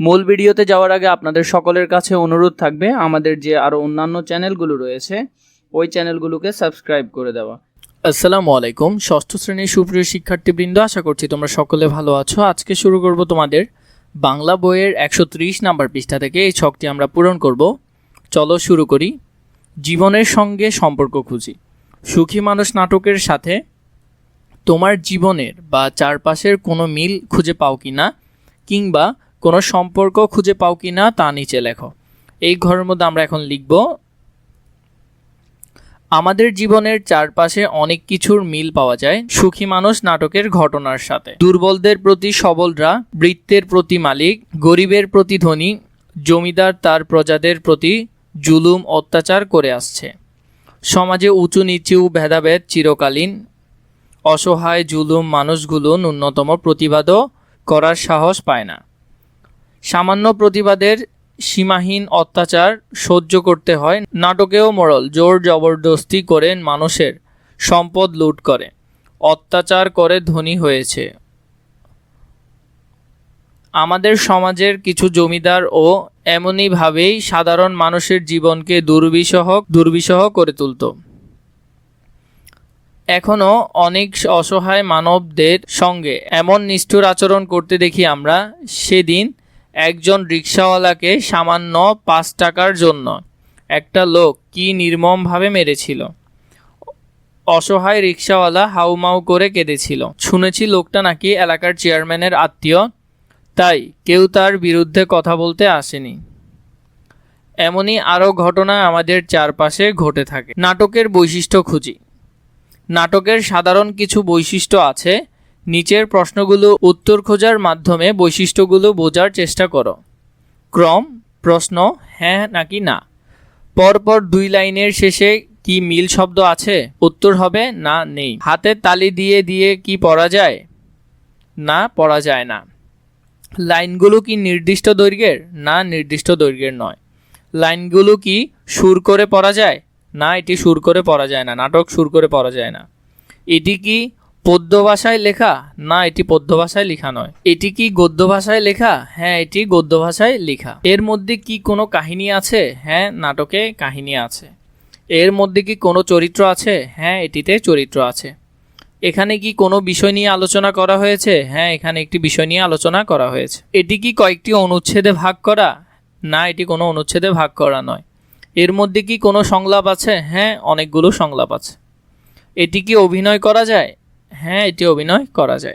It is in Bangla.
মূল ভিডিওতে যাওয়ার আগে আপনাদের সকলের কাছে অনুরোধ থাকবে, আমাদের যে আরও অন্যান্য চ্যানেলগুলো রয়েছে, ওই চ্যানেলগুলোকে সাবস্ক্রাইব করে দেওয়া। আসসালামু আলাইকুম, ষষ্ঠ শ্রেণির সুপ্রিয় শিক্ষার্থীবৃন্দ, আশা করছি তোমরা সকলে ভালো আছো। আজকে শুরু করব তোমাদের বাংলা বইয়ের একশো ত্রিশ নাম্বার পৃষ্ঠা থেকে, এই ছকটি আমরা পূরণ করব। চলো শুরু করি। জীবনের সঙ্গে সম্পর্ক খুঁজি। সুখী মানুষ নাটকের সাথে তোমার জীবনের বা চারপাশের কোনো মিল খুঁজে পাও কি না কিংবা কোনো সম্পর্ক খুঁজে পাও কি না তা নিচে লেখো। এই ঘরের মধ্যে আমরা এখন লিখব, আমাদের জীবনের চারপাশে অনেক কিছুর মিল পাওয়া যায়। সুখী মানুষ নাটকের ঘটনার সাথে। দুর্বলদের প্রতি সবলরা, বৃত্তের প্রতি মালিক, গরিবের প্রতি ধনী, জমিদার তার প্রজাদের প্রতি জুলুম অত্যাচার করে আসছে। সমাজে উঁচু নিচু ভেদাভেদ চিরকালীন। অসহায়, জুলুম মানুষগুলো ন্যূনতম প্রতিবাদও করার সাহস পায় না। সামান্য প্রতিবাদের সীমাহীন অত্যাচার সহ্য করতে হয় নাটকেও মোড়ল, জোর জবরদস্তি করে মানুষের সম্পদ লুট করে, অত্যাচার করে ধনী হয়েছে। আমাদের সমাজের কিছু জমিদার ও এমনইভাবেই সাধারণ মানুষের জীবনকে দুর্বিষহ দুর্বিষহ করে তুলত। এখনও অনেক অসহায় মানবদের সঙ্গে এমন নিষ্ঠুর আচরণ করতে দেখি আমরা, সেদিন একজন রিক্সাওয়ালাকে সামান্য পাঁচ টাকার জন্য। একটা লোক কি নির্মমভাবে মেরেছিল? অসহায় রিক্সাওয়ালা হাউমাউ করে কেঁদেছিল। শুনেছি লোকটা নাকি এলাকার চেয়ারম্যানের আত্মীয়। তাই কেউ তার বিরুদ্ধে কথা বলতে আসেনি। এমনই আরও ঘটনা আমাদের চারপাশে ঘটে থাকে। নাটকের বৈশিষ্ট্য খুঁজি। নাটকের সাধারণ কিছু বৈশিষ্ট্য আছে। নিচের প্রশ্নগুলো উত্তর খোঁজার মাধ্যমে বৈশিষ্ট্যগুলো বোঝার চেষ্টা করো। ক্রম, প্রশ্ন হ্যাঁ নাকি না। পরপর দুই লাইনের শেষে কি মিল শব্দ আছে? উত্তর হবে না, নেই। হাতের তালি দিয়ে দিয়ে কি পড়া যায়? না, পড়া যায় না। লাইনগুলো কি নির্দিষ্ট দৈর্ঘ্যের? না, নির্দিষ্ট দৈর্ঘ্যের নয়। লাইনগুলো কি সুর করে পড়া যায়? না, এটি সুর করে পড়া যায় না। নাটক সুর করে পড়া যায় না। এটি কি পদ্য ভাষায় লেখা? না, এটি পদ্য ভাষায় লেখা নয়। এটি কি গদ্য ভাষায় লেখা? হ্যাঁ এটি গদ্য ভাষায় লেখা। এর মধ্যে কি কোনো কাহিনী আছে? হ্যাঁ নাটকে কাহিনী আছে। এর মধ্যে কি কোনো চরিত্র আছে? হ্যাঁ এটিতে চরিত্র আছে। এখানে কি কোনো বিষয় নিয়ে আলোচনা করা হয়েছে? হ্যাঁ এখানে একটি বিষয় নিয়ে আলোচনা করা হয়েছে। এটি কি কয়েকটি অনুচ্ছেদে ভাগ করা? না, এটি কোনো অনুচ্ছেদে ভাগ করা নয়। এর মধ্যে কি কোনো সংলাপ আছে? হ্যাঁ অনেকগুলো সংলাপ আছে। এটি কি অভিনয় করা যায়? হ্যাঁ এটি অভিনয় করা যায়।